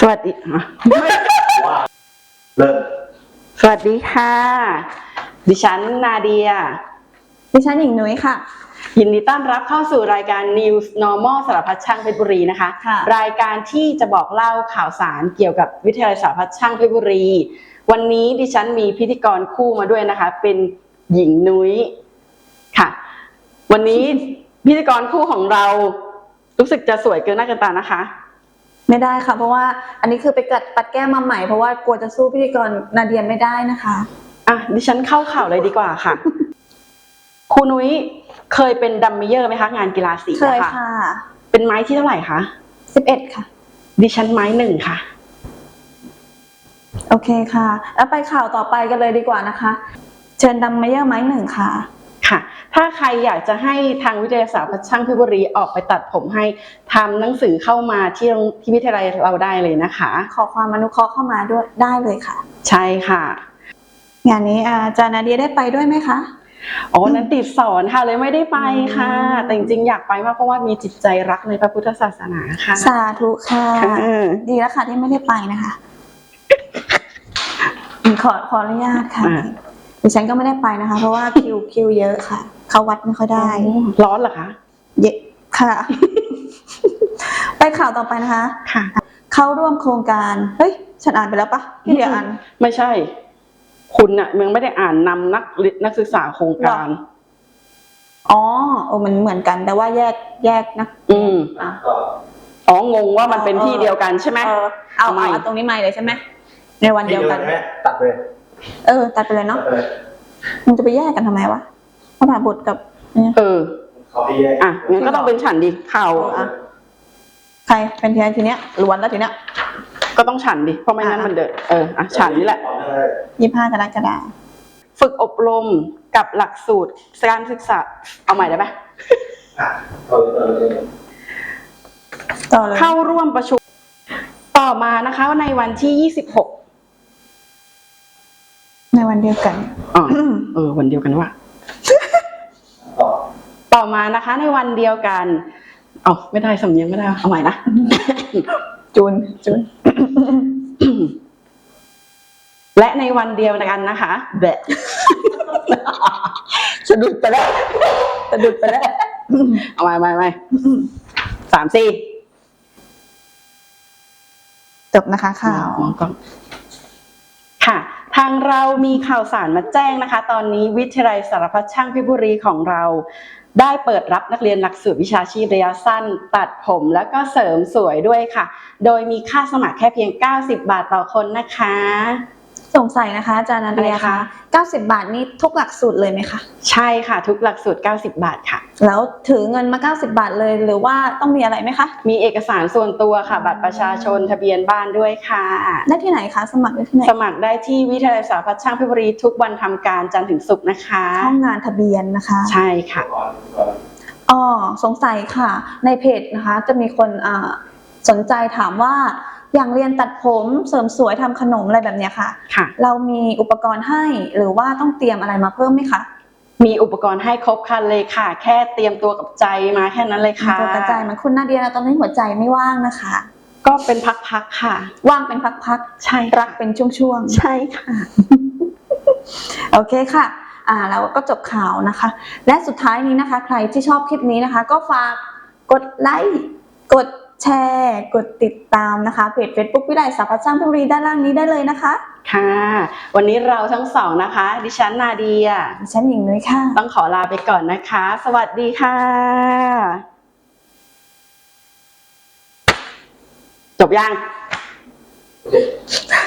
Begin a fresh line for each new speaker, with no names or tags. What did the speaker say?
สวัสดีอะ
เริ่ม
สวัสดีค่ะ ดิฉันนาเดีย
ดิฉันหญิงนุ้ยค่ะ
ยินดีต้อนรับเข้าสู่รายการ News Normal สารพัดช่างเพชรบุรีนะคะ
ค่ะ
รายการที่จะบอกเล่าข่าวสารเกี่ยวกับวิทยาลัยสารพัดช่างเพชรบุรี วันนี้ดิฉันมีพิธีกรคู่มาด้วยนะคะ เป็นหญิงนุ้ยค่ะ วันนี้พิธีกรคู่ของเรารู้สึกจะสวยเกินหน้าเกินตานะคะ
ไม่ได้ค่ะ เพราะว่าอันนี้คือไปกัดปัดแก้มมาใหม่เพราะว่ากลัวจะสู้พิธีกรนาเดียไม่ได้นะคะ
อะดิฉันเข้าข่าวเลยดีกว่าค่ะ ครูนุ้ยเคยเป็นดัมเมเยอร์ไหมคะ งานกีฬาสี
เคย
นะคะ
ค่ะ
เป็นไม้ที่เท่าไหร่คะ
สิบเอ็ดค่ะ
ดิฉันไม้หนึ่งค่ะ
โอเคค่ะ แล้วไปข่าวต่อไปกันเลยดีกว่านะคะ เชิญดำมาเยอร์ไม้หนึ่งค่ะ
ค่ะ ถ้าใครอยากจะให้ทางวิทยาศาสตร์ช่างเพชรบุรีออกไปตัดผมให้ทำหนังสือเข้ามาที่โรงที่วิทยาลัยเราได้เลยนะคะ
ขอความอนุเคราะห์เข้ามาด้วยได้เลยค่ะ
ใช่ค่ะ
งานนี้อาจารย์นาเดียได้ไปด้วยไหมคะ
อ๋อวันนั้นติดสอนค่ะเลยไม่ได้ไปค่ะ
อืม
แต่จริงๆอยากไปมากเพราะว่ามีจิตใจรักในพระพุทธศาสนาค่ะ
สาธุค่ะ
ค่ะ
ดีแล้วค่ะที่ไม่ได้ไปนะคะ ขอขออนุญาตค่ะ
อ่า
ดิฉันก็ไม่ได้ไปนะคะ เพราะว่าคิวคิวเยอะค่ะ เข้าวัดไม่ค่อยได้
ร้อนเหรอคะ
เยอะค่ะ ไปข่าวต่อไปนะคะ
ค่ะ
เข้าร่วมโครงการ เฮ้ย ฉันอ่านไปแล้วปะพี่เดียอ่าน
ไม่ใช่ คุณน่ะมึงไม่ได้อ่านนำนักเรียนนักศึกษาโครงการ
อ๋อโอ้มันเหมือนกัน แต่ว่าแยกแยกนะ
อืม
อะ
ก็
อ๋องงว่ามันเป็นที่เดียวกันใช่ไหม
เออเอา
ทำไม
เอาเอาตรงนี้ไม่เลยใช่ไหมในวันเดียวกัน
ใช่ไหมตัดเลย
เออ ตัดไปเลย
ตั
เนาะ
ดเลย
มันจะไปแยกกันทำไมวะพระบาบทกับเนี่ย
เออ
เขาให้แยก
อะงั้นก็ต้องเป็นฉันดิข่าว
อะใครเป็นทีทีเนี้ยล้วนแล้วทีเนี้ย
ก็ต้องฉันดิเพราะไม่งั้น
อะ
มันเดินเอออะฉันนี่แหละ
ต่อเนื่องเลย
ยี่ห้ากรกฎาคม
ฝึกอบรมกับหลักสูตรการศึกษาเอาใหม่ได้ไหม
อะต่อเลยต่อเลย
ต่อเลย
เข้าร่วมประชุมต่อมานะคะในวันที่ 26
ในวันเดียวกัน
อ๋อเออ วันเดียวกันว่า
ต่อ
ต่อมานะคะ ในวันเดียวกัน เอาไม่ได้สำเนียงไม่ได้ เอาใหม่นะ
จูนจูน
และในวันเดียวกันนะคะแบะ
สะดุดไปแล้วสะดุดไปแล้ว
เอาใหม่ใหม่ใหม่สามสี่
จบนะคะข่าว
มองกล้องค่ะทางเรามีข่าวสารมาแจ้งนะคะ ตอนนี้วิทยาลัยสารพัดช่างพิบุรีของเราได้เปิดรับนักเรียนหลักสูตรวิชาชีพระยะสั้น ตัดผมแล้วก็เสริมสวยด้วยค่ะ โดยมีค่าสมัครแค่เพียง 90 บาทต่อคนนะคะ
สงสัยนะคะอาจารย์นาเดีย
อะไร
คะ
คะ
90 บาทนี่ทุกหลักสูตรเลยไหมคะ
ใช่ค่ะ ทุกหลักสูตร 90 บาทค่ะ
แล้วถือเงินมา 90 บาทเลยหรือว่าต้องมีอะไรไหมคะ
มีเอกสารส่วนตัวค่ะ บัตรประชาชนทะเบียนบ้านด้วยค่ะ
ได้ที่ไหนคะสมัครได้ที่ไหน
สมัครได้ที่วิทยาลัยสารพัดช่างเพชรบุรีทุกวันทำการจันทร์ถึงศุกร์นะคะ
ห้องงานทะเบียนนะคะ
ใช่ค่ะ
ก่อนก่อน
อ๋อสงสัยค่ะ ในเพจนะคะ จะมีคนอ่าสนใจถามว่า อย่างเรียนตัดผมเสริมสวยทำขนมอะไรแบบเนี้ยค่ะ
ค่ะ
เรามีอุปกรณ์ให้หรือว่าต้องเตรียมอะไรมาเพิ่มไหมคะ
มีอุปกรณ์ให้ครบครันเลยค่ะ แค่เตรียมตัวกับใจมาแค่นั้นเลยค่ะ
ตัวกระจายเหมันคุณนาเดียนะตอนนี้หัวใจไม่ว่างนะคะ
ก็เป็นพักๆค่ะ
ว่างเป็นพัก
ใช่
ๆรักเป็นช่วงๆ
ใช่ค่ะ
โอเคค่ะอ่าแล้วก็จบข่าวนะคะ และสุดท้ายนี้นะคะ ใครที่ชอบคลิปนี้นะคะ ก็ฝากกดไลค์กด แชร์กดติดตามนะคะเพจ Facebook วิไลสาพัฒน์สร้างเพชรบุรีด้านล่างนี้ได้เลยนะคะ
ค่ะ วันนี้เราทั้งสองนะคะ ดิฉันนาเดีย
ดิฉันหญิงนุ้ยค่ะ
ต้องขอลาไปก่อนนะคะ สวัสดีค่ะ จบยัง
โอเค